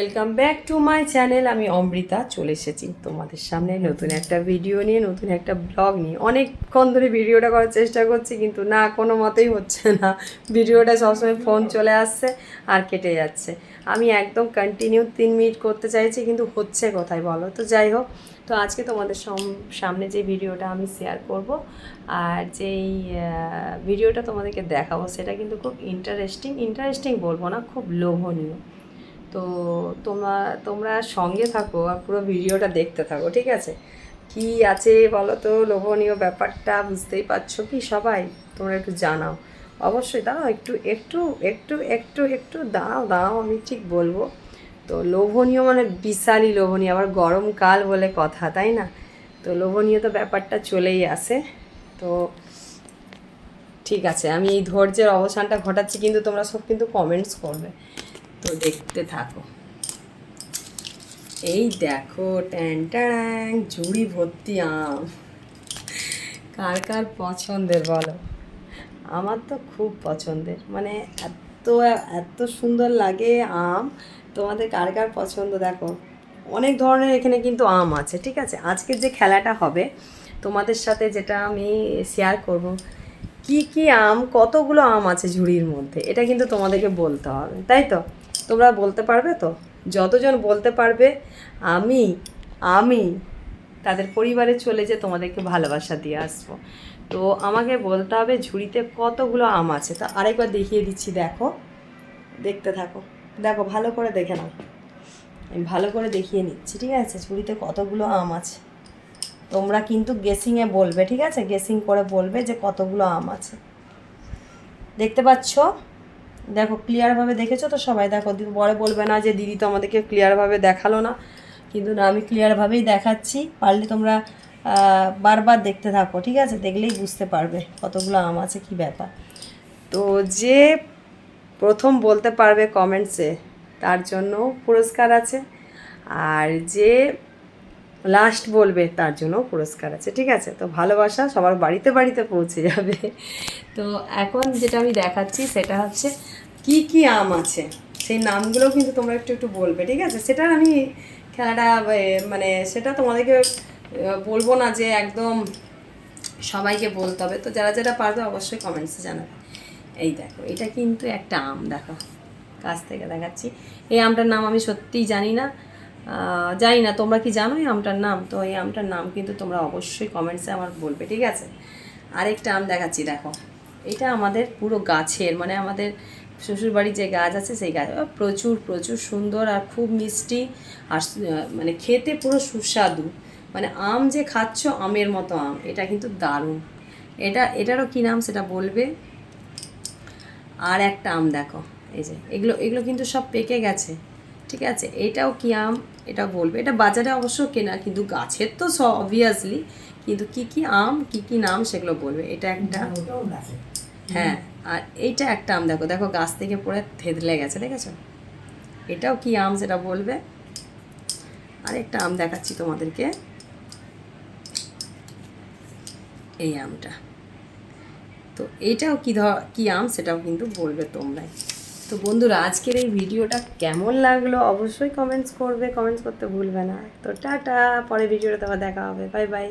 Welcome back to my channel আমি অমৃতা, চলে এসেছি তোমাদের সামনে নতুন একটা ভিডিও নিয়ে, নতুন একটা ব্লগ নিয়ে। অনেকক্ষণ ধরে ভিডিওটা করার চেষ্টা করছি, কিন্তু না, কোনো মতেই হচ্ছে না। ভিডিওটা সবসময় ফোন চলে আসছে আর কেটে যাচ্ছে। আমি একদম কন্টিনিউ তিন মিনিট করতে চাইছি, কিন্তু হচ্ছে কোথায় বলো? তো যাই হোক, তো আজকে তোমাদের সম- সামনে যে ভিডিওটা আমি শেয়ার করব আর যেই ভিডিওটা তোমাদেরকে দেখাবো, সেটা কিন্তু খুব ইন্টারেস্টিং ইন্টারেস্টিং বলব না, খুব লোভনীয়। তো তোমরা তোমরা সঙ্গে থাকো আর পুরো ভিডিওটা দেখতে থাকো, ঠিক আছে? কি আছে বলো তো লোভনীয় ব্যাপারটা বুঝতেই পারছ কি সবাই? তোমরা একটু জানাও। অবশ্যই দাঁড়াও একটু একটু একটু একটু একটু, দাঁড়াও দাঁড়াও, আমি ঠিক বলব। তো লোভনীয় মানে বিশালই লোভনীয়, আবার গরমকাল বলে কথা, তাই না? তো লোভনীয় তো ব্যাপারটা চলেই আসে। তো ঠিক আছে, আমি এই ধৈর্যের অবসানটা ঘটাচ্ছি, কিন্তু তোমরা সব কিন্তু কমেন্টস করবে। তো দেখতে থাকো। এই দেখো ট্যাং ঝুড়ি ভর্তি আম। কার কার পছন্দের বলো? আমার তো খুব পছন্দের। মানে এত এত সুন্দর লাগে আম। তোমাদের কার কার পছন্দ দেখো? অনেক ধরনের এখানে কিন্তু আম আছে, ঠিক আছে? আজকের যে খেলাটা হবে, তোমাদের সাথে যেটা আমি শেয়ার করব কি কি আম, কতগুলো আম আছে ঝুড়ির মধ্যে? এটা কিন্তু তোমাদেরকে বলতে হবে, তাই তো? তোমরা বলতে পারবে তো? যতজন বলতে পারবে, আমি আমি তাদের পরিবারে চলে যে তোমাদেরকে ভালোবাসা দিয়ে আসব। তো আমাকে বলতে হবে ঝুড়িতে কতগুলো আম আছে? তা আরেকবার দেখিয়ে দিচ্ছি, দেখো। দেখতে থাকো। দেখো, ভালো করে দেখে নাও। আমি ভালো করে দেখিয়ে নিচ্ছি, ঠিক আছে? ঝুড়িতে কতগুলো আম আছে? তোমরা কিন্তু গেসিংয়ে বলবে, ঠিক আছে? গেসিং করে বলবে যে কতগুলো আম আছে। দেখতে পাচ্ছ? দেখো ক্লিয়ারভাবে দেখেছ তো সবাই? দেখো পরে বলবে না যে, দিদি তো আমাদেরকে ক্লিয়ারভাবে দেখাল না। কিন্তু না, আমি ক্লিয়ারভাবেই দেখাচ্ছি। পারলে তোমরা বারবার দেখতে থাকো, ঠিক আছে? দেখলেই বুঝতে পারবে কতগুলো আম আছে, কি ব্যাপার। তো যে প্রথম বলতে পারবে কমেন্টসে তার জন্য পুরস্কার আছে। আর যে লাস্ট বলবে, তার জন্য পুরস্কার আছে, ঠিক আছে? তো ভালোবাসা সবার বাড়িতে বাড়িতে পৌঁছে যাবে। তো এখন যেটা আমি দেখাচ্ছি সেটা হচ্ছে কি কি আম আছে? সেই নামগুলো কিন্তু তোমরা একটু একটু বলবে, ঠিক আছে? সেটা আমি খেলাটা মানে সেটা তোমাদেরকে বলব না যে একদম সবাইকে বলতে হবে। তো যারা যারা পারবে অবশ্যই কমেন্টসে জানাবে। এই দেখো, এটা কিন্তু একটা আম, দেখো। কাছ থেকে দেখাচ্ছি। এই আমটার নাম আমি সত্যিই জানি না। জানি না, তোমরা কি জানো এই আমটার নাম? তো এই আমটার নাম কিন্তু তোমরা অবশ্যই কমেন্টসে আমার বলবে, ঠিক আছে? আরেকটা আম দেখাচ্ছি, দেখো। এটা আমাদের পুরো গাছের মানে আমাদের শ্বশুরবাড়ির যে গাছ আছে, সেই গাছ। প্রচুর প্রচুর সুন্দর আর খুব মিষ্টি আর মানে খেতে পুরো সুস্বাদু। মানে আম যে খাচ্ছ, আমের মতো আম, এটা কিন্তু দারুণ। এটা, এটারও কী নাম সেটা বলবে? আর একটা আম দেখো, এই যে, এগুলো এগুলো কিন্তু সব পেকে গেছে। ঠিক আছে? এটাও কি আম? এটা বলবে। এটা বাজারে অবশ্য কেনা কিন্তু গাছের তো সব অবভিয়াসলি কিন্তু কি কি আম কি কি নাম সেগুলো বলবে। এটা একটা হ্যাঁ আর এইটা একটা আম দেখো। দেখো গাছ থেকে পড়ে থেদলে গেছে দেখেছ? এটাও কি আম সেটা বলবে? আর একটা আম দেখাচ্ছি তোমাদেরকে। এই আমটা। তো এটাও কি ধর কি আম সেটাও কিন্তু বলবে তোমরাই। তো বন্ধুরা, আজকের এই ভিডিওটা কেমন লাগল অবশ্যই কমেন্টস করবে কমেন্টস করতে ভুলবে না। তো টাটা পরে ভিডিওটা আবার দেখা হবে। Bye bye